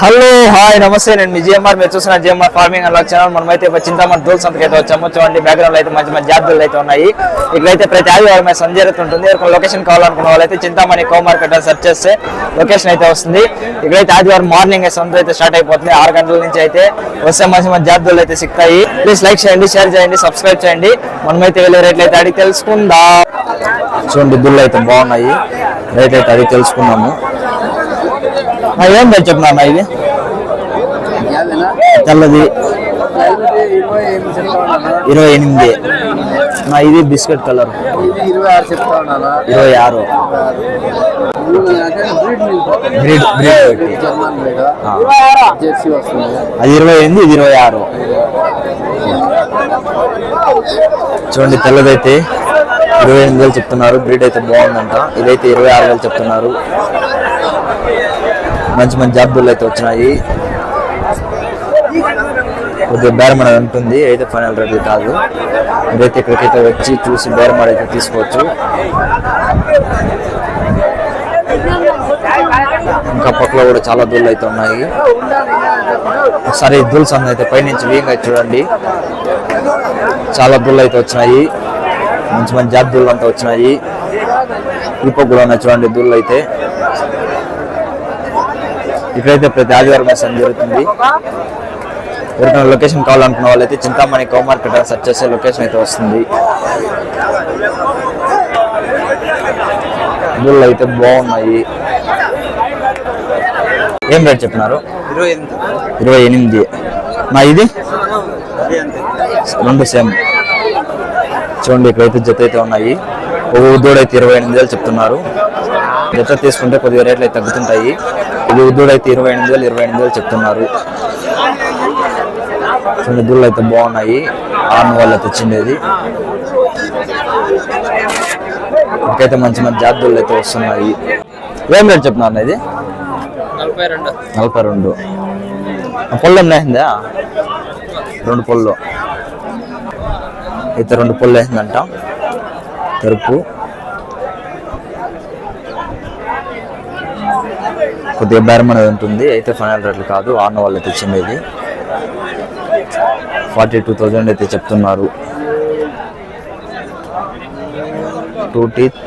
Hello hi నమస్తే. నేను మీ GMR. మీరు చూసిన జిఎంఆర్ ఫార్మింగ్ అలా ఛానల్. మనమైతే ఒక చింతామణి దూల్ సంతకి అయితే వచ్చాము. చూడండి బ్యాక్గ్రౌండ్ అయితే మంచి మంచి జాతులు అయితే ఉన్నాయి. ఇక్కడైతే ప్రతి ఆదివారం అయితే ఉంటుంది. లొకేషన్ కావాలనుకున్న వాళ్ళైతే చింతామణి కో మార్కెట్ సెర్చ్ చేస్తే లొకేషన్ అయితే వస్తుంది. ఇక్కడైతే ఆదివారం మార్నింగ్ సంత అయితే స్టార్ట్ అయిపోతుంది. ఆరు గంటల నుంచి అయితే వస్తే మంచి మంచి జాతులు అయితే సిక్తాయి ప్లీజ్ లైక్ చేయండి షేర్ చేయండి సబ్స్క్రైబ్ చేయండి. మనమైతే వెళ్ళే రేట్లు అయితే అడిగి తెలుసుకుందా. చూడండి దుళ్ళు అయితే బాగున్నాయి. రేట్ అయితే అడిగి తెలుసుకున్నాము. ఏం రేట్ చెప్తున్నా ఇది? తెల్లది. ఇరవై ఎనిమిది. నా ఇది బిస్కెట్ కలర్. ఇరవై ఆరు. బ్రీడ్ బ్రీడ్ అది ఇరవై ఎనిమిది ఇది ఇరవై ఆరు. చూడండి తెల్లదైతే ఇరవై ఎనిమిది వేలు చెప్తున్నారు. బ్రీడ్ అయితే బాగుందంట. ఇదైతే ఇరవై ఆరు వేలు చెప్తున్నారు. మంచి మంచి జాబులు అయితే వచ్చినాయి. కొద్దిగా బేరం అనేది ఉంటుంది. అయితే ఫైనల్ రేట్ కాదు. మీరైతే ఇక్కడికైతే వచ్చి చూసి బేరం అయితే తీసుకోవచ్చు. ఇంకా పక్కలో కూడా చాలా దూళ్ళు అయితే ఉన్నాయి. ఒకసారి దుల్స్ దూల్స్ అన్న అయితే పైనుంచి వీంగా చూడండి. చాలా దూళ్ళు అయితే వచ్చినాయి. మంచి మంచి జాతి దూళ్ళు అంతా వచ్చినాయి. ఇప్పుడు కూడా ఉన్నాయి చూడండి దూళ్ళు అయితే. ఇక్కడైతే ప్రతి ఆదివారం సంత జరుగుతుంది. ఎవరికైనా లొకేషన్ కావాలనుకున్న వాళ్ళైతే చింతామణి కో మార్కెట్ సెర్చ్ చేసే లొకేషన్ అయితే వస్తుంది. దూళ్ళు అయితే బాగున్నాయి. ఏం రేట్ చెప్పినారు ఇరవై ఎనిమిది. నా ఇది? రెండు సేమ్. చూడండి ఇక్కడైతే జత అయితే ఉన్నాయి. ఒక దూడైతే ఇరవై ఎనిమిది వేలు చెప్తున్నారు. జత తీసుకుంటే కొద్దిగా రేట్లు అయితే తగ్గుతుంటాయి. ఇది ఉద్దూడైతే ఇరవై ఎనిమిది వేలు ఇరవై ఎనిమిది వేలు చెప్తున్నారు. దూళ్ళు అయితే బాగున్నాయి. ఆన్ వాళ్ళు అయితే తెచ్చిండేది ఇంకైతే మంచి మంచి జాతి దూళ్ళు అయితే వస్తున్నాయి. ఏం రేట్ చెప్తున్నారు ఇది? నలభై రెండు. పొల్లు వేసిందా రెండు పొల్లు అయితే రెండు పొల్లు వేసిందంట. తెరుపు. కొద్దిగా బేరం అనేది ఉంటుంది. అయితే ఫైనల్ రేట్లు కాదు ఆన్న వాళ్ళు తెచ్చింది ఇది ఫార్టీ టూ థౌజండ్ అయితే చెప్తున్నారు. టూ టీత్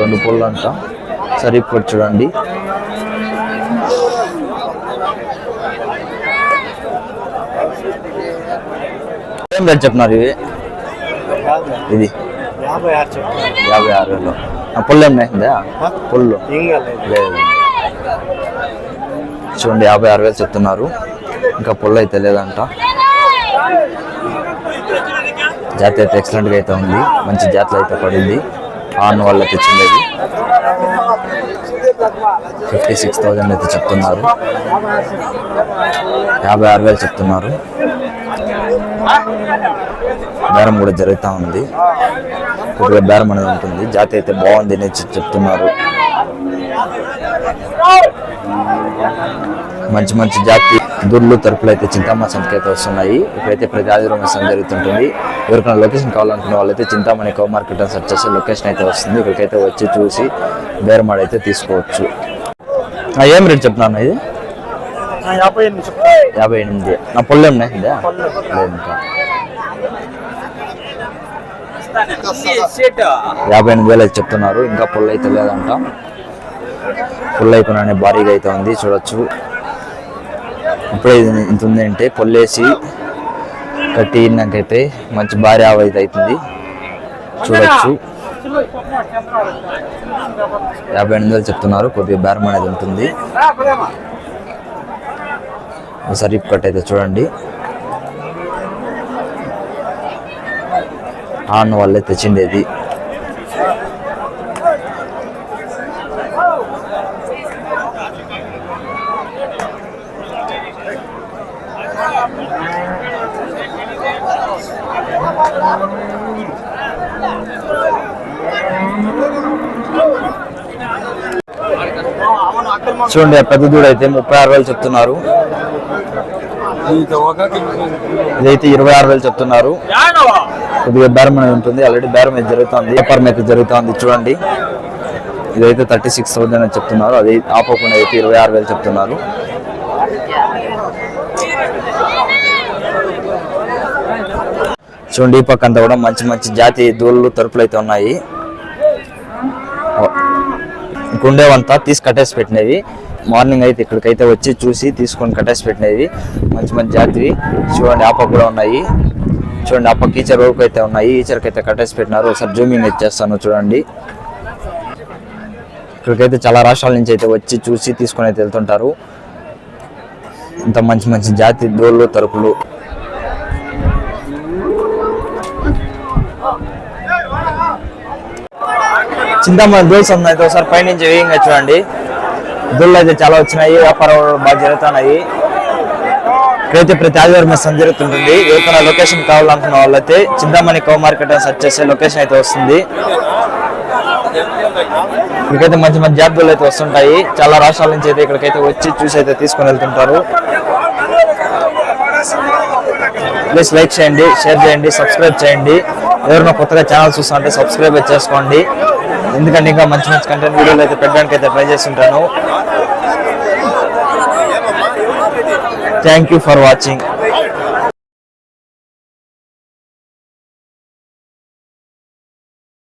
రెండు పొల్లు అంట సరే ఇప్పుడు చూడండి. ఏం రేట్ చెప్తున్నారు ఇవి? ఇది యాభై ఆరు పుల్లు ఏం వేసిందా పుల్లు. లేదు. చూడండి యాభై ఆరు వేలు చెప్తున్నారు. ఇంకా పుల్ల అయితే లేదంట. జాతి అయితే ఎక్సలెంట్గా అయితే ఉంది. మంచి జాతలు అయితే పడింది. ఆన్ వాళ్ళ తెచ్చిండేది ఫిఫ్టీ సిక్స్ థౌజండ్ అయితే చెప్తున్నారు. యాభై ఆరు వేలు చెప్తున్నారు. బేరం కూడా జరుగుతూ ఉంది. కొద్దిగా బేరం అనేది ఉంటుంది జాతి అయితే బాగుంది అని చెప్తున్నారు. మంచి మంచి జాతి దుర్లు తరపులు అయితే చింతామణి సంతకి అయితే వస్తున్నాయి. ఇప్పుడైతే ప్రతి ఆదివారం సంత జరుగుతుంటుంది ఎవరికైనా లొకేషన్ కావాలనుకున్న వాళ్ళైతే చింతామణి కో మార్కెట్ అని సెర్చ్ చేస్తే లొకేషన్ అయితే వస్తుంది. ఇక్కడికైతే వచ్చి చూసి బేరమాడ అయితే తీసుకోవచ్చు. ఆ, ఏం రేట్ చెప్తున్నాను ఇది? యాభై ఎనిమిది చెప్తా యాభై ఎనిమిది. నా పొల్లు ఏమన్నా ఇదా? యాభై ఎనిమిది వేలు అయితే చెప్తున్నారు. ఇంకా పుల్ల అయితే లేదంట. ఫుల్ అయిపోయిన భారీగా అయితే ఉంది చూడొచ్చు. ఇప్పుడే ఇది ఇంత ఉంది అంటే పొల్లేసి కట్టినాకైతే మంచి భారీ ఆవు అయితే అవుతుంది చూడొచ్చు. యాభై ఎనిమిది వేలు చెప్తున్నారు కొద్దిగా బేరం అనేది ఉంటుంది. ఒకసారి కట్ అయితే చూడండి. ఆన్ అన్న వాళ్ళే తెచ్చిండేది. చూడండి పెద్ద దూడ అయితే ముప్పై ఆరు వేలు చెప్తున్నారు. ఇదైతే ఇరవై ఆరు వేలు చెప్తున్నారు. కొద్దిగా బేరం అనేది ఉంటుంది. ఆల్రెడీ బేరం అయితే జరుగుతుంది. వ్యాపారం అయితే జరుగుతుంది. చూడండి. ఇదైతే థర్టీ సిక్స్ థౌసండ్ అని చెప్తున్నారు. అది ఆపకుండా అయితే ఇరవై ఆరు వేలు చెప్తున్నారు. చూడండి ఈ పక్క అంతా కూడా మంచి మంచి జాతి దూళ్ళు తరుపులు అయితే ఉన్నాయి. గుండెవంతా తీసి కట్టేసి పెట్టినవి. మార్నింగ్ అయితే ఇక్కడికైతే వచ్చి చూసి తీసుకొని కట్టేసి పెట్టినవి. మంచి మంచి జాతివి. చూడండి ఆప కూడా ఉన్నాయి. చూడండి ఆ పక్క ఈచర్ వరకు అయితే ఉన్నాయి. ఈచర్కి అయితే కట్టేసి పెట్టినారు. ఒకసారి జూమింగ్ అయితే చేస్తాను చూడండి. ఇక్కడికైతే చాలా రాష్ట్రాల నుంచి అయితే వచ్చి చూసి తీసుకొని అయితే వెళ్తుంటారు. ఇంత మంచి మంచి జాతి దోళ్ళు తరుపులు చింతామణి దోల్స్ అయితే ఒకసారి పైనుంచి వేయంగా చూడండి. దొల్లు అయితే చాలా వచ్చినాయి. వ్యాపారం బాగా జరుగుతున్నాయి ఇక్కడైతే ప్రతి ఆదివారం మీద జరుగుతుంటుంది. ఎవరికైనా లొకేషన్ కావాలనుకున్న వాళ్ళైతే చింతామణి కో మార్కెట్ అని సెర్చ్ చేస్తే లొకేషన్ అయితే వస్తుంది. ఇక్కడైతే మంచి మంచి జాబులు అయితే వస్తుంటాయి. చాలా రాష్ట్రాల నుంచి అయితే ఇక్కడికైతే వచ్చి చూసి అయితే తీసుకొని వెళ్తుంటారు. ప్లీజ్ లైక్ చేయండి షేర్ చేయండి సబ్స్క్రైబ్ చేయండి. ఎవరైనా కొత్తగా ఛానల్ చూస్తుంటే సబ్స్క్రైబ్ చేసుకోండి. ఎందుకంటే ఇంకా మంచి మంచి కంటెంట్ వీడియోలు అయితే పెట్టడానికి అయితే ట్రై చేస్తుంటాను. Thank you for watching